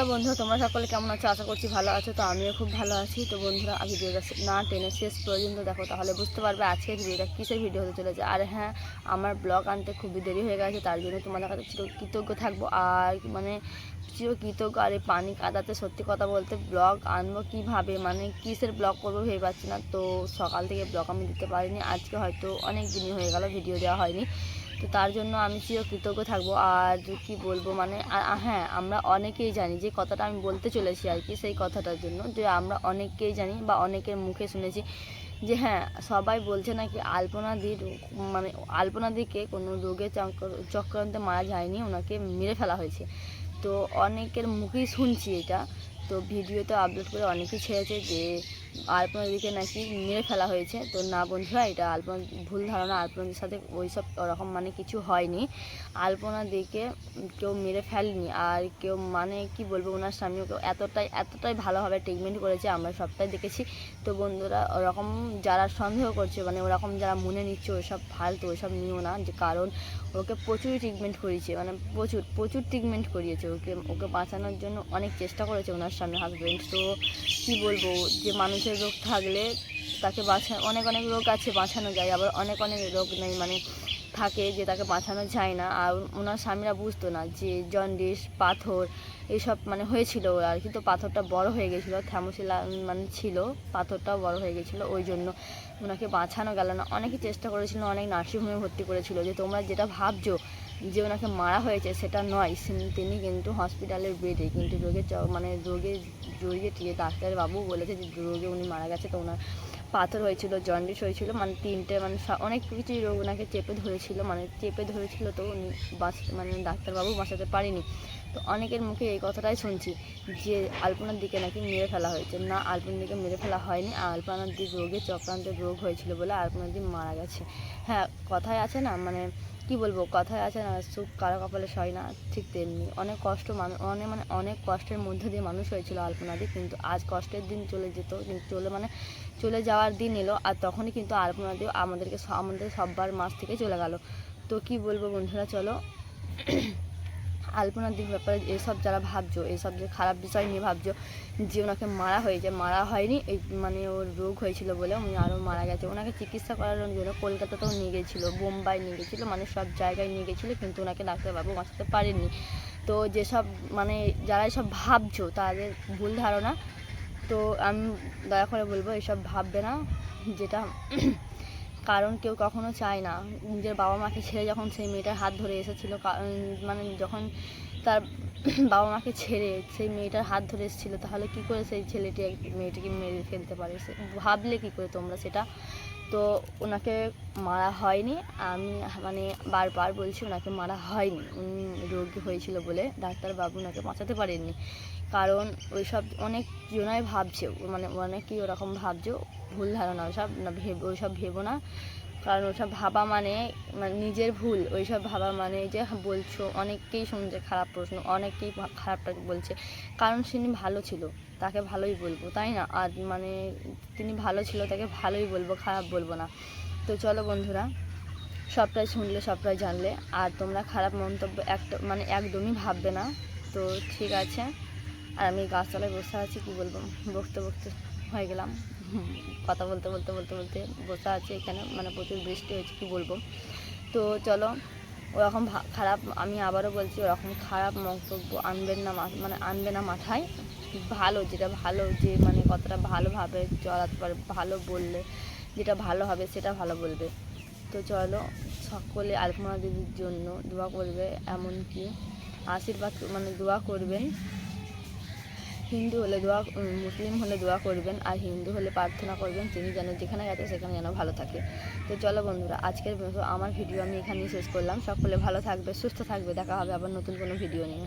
Hello বন্ধুরা তোমরা সকলে কেমন আছো? আশা করছি ভালো আছো। তো আমিও খুব ভালো আছি। তো বন্ধুরা ভিডিওটা না টেনে শেষ পর্যন্ত দেখো, তাহলে বুঝতে পারবে আজকের ভিডিওটা কিসের ভিডিও হতে চলেছে। আর হ্যাঁ আমার ব্লগ আনতে খুবই দেরি হয়ে গেছে, তার জন্য তোমাদের কাছে চির কৃতজ্ঞ থাকব। আর মানে চির কৃতজ্ঞ, আর এই পানি কাদাতে সত্যি কথা বলতে ব্লগ আনব কীভাবে? মানে কিসের ব্লগ করব ভেবে পাচ্ছি না। তো সকাল থেকে ব্লগ আমি দিতে পারিনি, আজকে হয়তো অনেক দিনই হয়ে গেল, ভিডিও দেওয়া হয়নি। তো তার জন্য আমি চির কৃতজ্ঞ থাকব। আর কি বলব মানে হ্যাঁ আমরা অনেকেই জানি যে কথাটা আমি বলতে চলেছি আর কি সেই কথাটার জন্য, যে আমরা অনেকেই জানি বা অনেকের মুখে শুনেছি যে হ্যাঁ সবাই বলছে নাকি আলপনা দি মানে আলপনা দিকে কোনো রোগে চক্র- চক্রান্তে মারা যায়নি, ওনাকে মেরে ফেলা হয়েছে। তো অনেকের মুখেই শুনছি এটা। তো ভিডিওতে আপলোড করে অনেকেই ছেড়েছে যে আলপনা দিকে নাকি মেরে ফেলা হয়েছে। তো না বন্ধুরা, এটা আলপনা, ভুল ধারণা আলপনাদের সাথে ওইসব ওরকম মানে কিছু হয়নি। আলপনা দিকে কেউ মেরে ফেলেনি আর কেউ মানে কি বলব, ওনার স্বামী ওকে এতটাই এতটাই ভালোভাবে ট্রিটমেন্ট করেছে, আমরা সবটাই দেখেছি। তো বন্ধুরা, ওরকম যারা সন্দেহ করছে মানে ওরকম যারা মনে নিচ্ছে, ওইসব ফালতু, ওইসব নিও না। যে কারণ ওকে প্রচুর ট্রিটমেন্ট করিয়েছে মানে প্রচুর প্রচুর ট্রিটমেন্ট করিয়েছে ওকে ওকে বাঁচানোর জন্য অনেক চেষ্টা করেছে ওনার সামনে হাজব্যান্ড তো কি বলব, যে মানুষের রোগ থাকলে তাকে বাঁচা অনেক অনেক রোগ আছে, বাঁচানো যায়, আবার অনেক অনেক রোগ নেই মানে থাকে যে তাকে বাঁচানো যায় না। আর ওনার স্বামীরা বুঝতো না যে জন্ডিস, পাথর এইসব মানে হয়েছিল আর কি, তো পাথরটা বড় হয়ে গেছিল থ্যামোসিলা মানে ছিল, পাথরটাও বড় হয়ে গেছিল, ওই জন্য ওনাকে বাঁচানো গেল না। অনেকে চেষ্টা করেছিল, অনেক নার্সিংহোমে ভর্তি করেছিল যে তোমরা যেটা ভাবছ যে ওনাকে মারা হয়েছে সেটা নয় তিনি কিন্তু হসপিটালের বেডে কিন্তু রোগে মানে রোগে টিয়ে ডাক্তারবাবু বলেছে যে রোগে উনি মারা গেছে তো ওনার পাথর হয়েছিল জন্ডিস হয়েছিল মানে তিনটে মানে অনেক কিছুই রোগ ওনাকে চেপে ধরেছিল মানে চেপে ধরেছিল তো উনি বাঁচ মানে ডাক্তারবাবু বাঁচাতে পারেনি। তো অনেকের মুখে এই কথাটাই শুনছি যে আলপনার দিকে নাকি মেরে ফেলা হয়েছে। না, আলপনার দিকে মেরে ফেলা হয়নি। আলপনার দিক রোগে চক্রান্তের রোগ হয়েছিল বলে আলপনার দিক মারা গেছে। হ্যাঁ কথায় আছে না মানে কি বলব, কথায় আছে না, সুখ কারও কপালে সয় না, ঠিক তেমনি। অনেক কষ্ট মানুষ অনেক মানে অনেক কষ্টের মধ্যে দিয়ে মানুষ হয়েছিল আলপনাদি কিন্তু আজ কষ্টের দিন চলে যেত, কিন্তু চলে মানে চলে যাওয়ার দিন এলো, আর তখনই কিন্তু আলপনাদিও আমাদেরকে আমাদের সব্বার মাস থেকে চলে গেল। তো কি বলব বন্ধুরা, চলো। আলপনার দিক ব্যাপারে এসব যারা ভাবছ, এসব যে খারাপ বিষয় নিয়ে ভাবছ, যে ওনাকে মারা হয়েছে, মারা হয়নি, এই মানে ওর রোগ হয়েছিল বলে উনি আরও মারা গেছে। ওনাকে চিকিৎসা করার জন্য কলকাতাতেও নিয়ে গেছিল, বোম্বাই নিয়ে গেছিল মানে সব জায়গায় নিয়ে গেছিল, কিন্তু ওনাকে ডাক্তারবাবু বাঁচাতে পারেননি। তো যেসব মানে যারা এসব ভাবছ, তাদের ভুল ধারণা, তো আমি দয়া করে বলব, এসব ভাববে না, যেটা কারণ কেউ কখনো চায় না। নিজের বাবা মাকে ছেড়ে যখন সেই মেয়েটার হাত ধরে এসেছিল মানে যখন তার বাবা মাকে ছেড়ে সেই মেয়েটার হাত ধরে এসেছিল, তাহলে কী করে সেই ছেলেটি মেয়েটিকে মেরে ফেলতে পারে? ভাবলে কি করে তোমরা সেটা? তো ওনাকে মারা হয়নি। আমি মানে বারবার বলছি ওনাকে মারা হয়নি। উনি রোগী হয়েছিল বলে ডাক্তারবাবু ওনাকে বাঁচাতে পারেননি। কারণ ওই সব অনেক জনায় ভাবছে। মানে অনেকেই ওরকম ভাবছে, ভুল ধারণা, ওসব না ভেব, ওইসব ভেবো না। কারণ ওসব ভাবা মানে মানে নিজের ভুল, ওইসব ভাবা মানে যে বলছো, অনেককেই শুনছে খারাপ প্রশ্ন, অনেককেই খারাপটা বলছে। কারণ তিনি ভালো ছিল, তাকে ভালোই বলব, তাই না? আর মানে তিনি ভালো ছিল, তাকে ভালোই বলব, খারাপ বলব না। তো চলো বন্ধুরা, সবটাই শুনলে, সবটাই জানলে। আর তোমরা খারাপ মন্তব্য একটা মানে একদমই ভাববে না। তো ঠিক আছে, আর আমি গাছতলায় বসে আছি, কি বলব? বকতে বকতে। হয়ে গেলাম। কথা বলতে বলতে বলতে বলতে বসে আছে এখানে। মানে প্রচুর বৃষ্টি হয়েছে, কি বলব? তো চলো, ওরকম খারাপ, আমি আবারও বলছি, ওরকম খারাপ মন্তব্য আনবেন না মানে আনবে না মাথায়। ভালো, যেটা ভালো, যে মানে কতটা ভালোভাবে চলাতে পারে ভালো বললে, যেটা ভালো হবে সেটা ভালো বলবে। তো চলো, সকলে আলপনা দিদির জন্য দোয়া করবে, এমনকি আশীর্বাদ মানে দোয়া করবেন। হিন্দু হলে দোয়া মুসলিম হলে দোয়া করবেন আর হিন্দু হলে প্রার্থনা করবেন তিনি যেন যেখানে গেছে সেখানে যেন ভালো থাকে। তো চলো বন্ধুরা, আজকের আমার ভিডিও আমি এখানেই শেষ করলাম। সকলে ভালো থাকবে, সুস্থ থাকবে। দেখা হবে আবার নতুন কোনো ভিডিও নিয়ে।